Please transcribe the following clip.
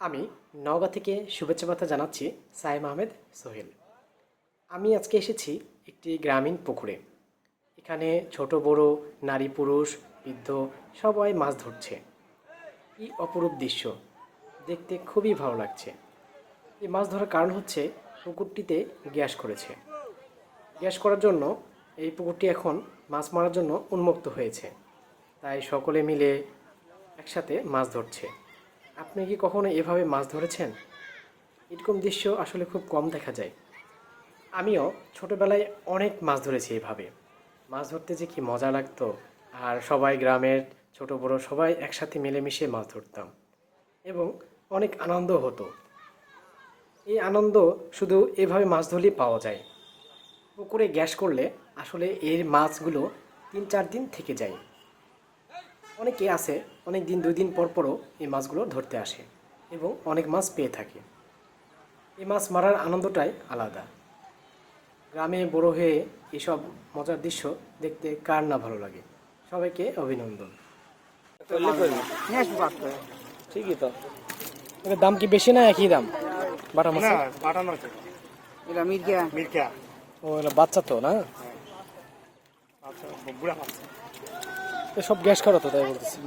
আমি নওগাঁ থেকে শুভেচ্ছা বার্তা জানাচ্ছি সাইম আহমেদ সোহেল। আমি আজকে এসেছি একটি গ্রামীণ পুকুরে। এখানে ছোট, বড়, নারী, পুরুষ, বৃদ্ধ সবাই মাছ ধরছে। কি অপরূপ দৃশ্য! দেখতে খুবই ভালো লাগছে। এই মাছ ধরার কারণ হচ্ছে পুকুরটিতে গ্যাস করেছে। গ্যাস করার জন্য এই পুকুরটি এখন মাছ মারার জন্য উন্মুক্ত হয়েছে। তাই সকলে মিলে একসাথে মাছ ধরছে। আপনি কি কখনো এভাবে মাছ ধরেছেন? এরকম দৃশ্য আসলে খুব কম দেখা যায়। আমিও ছোটোবেলায় অনেক মাছ ধরেছি এভাবে। মাছ ধরতে যে কি মজা লাগতো, আর সবাই গ্রামের ছোট বড় সবাই একসাথে মিলেমিশে মাছ ধরতাম। এবং অনেক আনন্দ হতো। এই আনন্দ শুধু এভাবে মাছ ধরলেই পাওয়া যায়। পুকুরে গ্যাস করলে আসলে এর মাছগুলো তিন চার দিন থেকে যায়। অনেকে আছে অনেক দিন দুই দিন পর পরও এই মাছগুলো ধরতে আসে এবং অনেক মাছ পেয়ে থাকে। এই মাছ মারার আনন্দটাই আলাদা। গ্রামে বড় হয়ে এসব মজার দৃশ্য দেখতে কার না ভালো লাগে? সবাইকে অভিনন্দন। ঠিকই তো। এর দাম কি বেশি না একই দাম? বাটা মাছ বাটা আছে এটা মির্গা। মির্কা ও এগুলো বাচ্চা তো না? আচ্ছা বুড়া মাছ। সব গ্যাস করা তো তাই বলতেছি।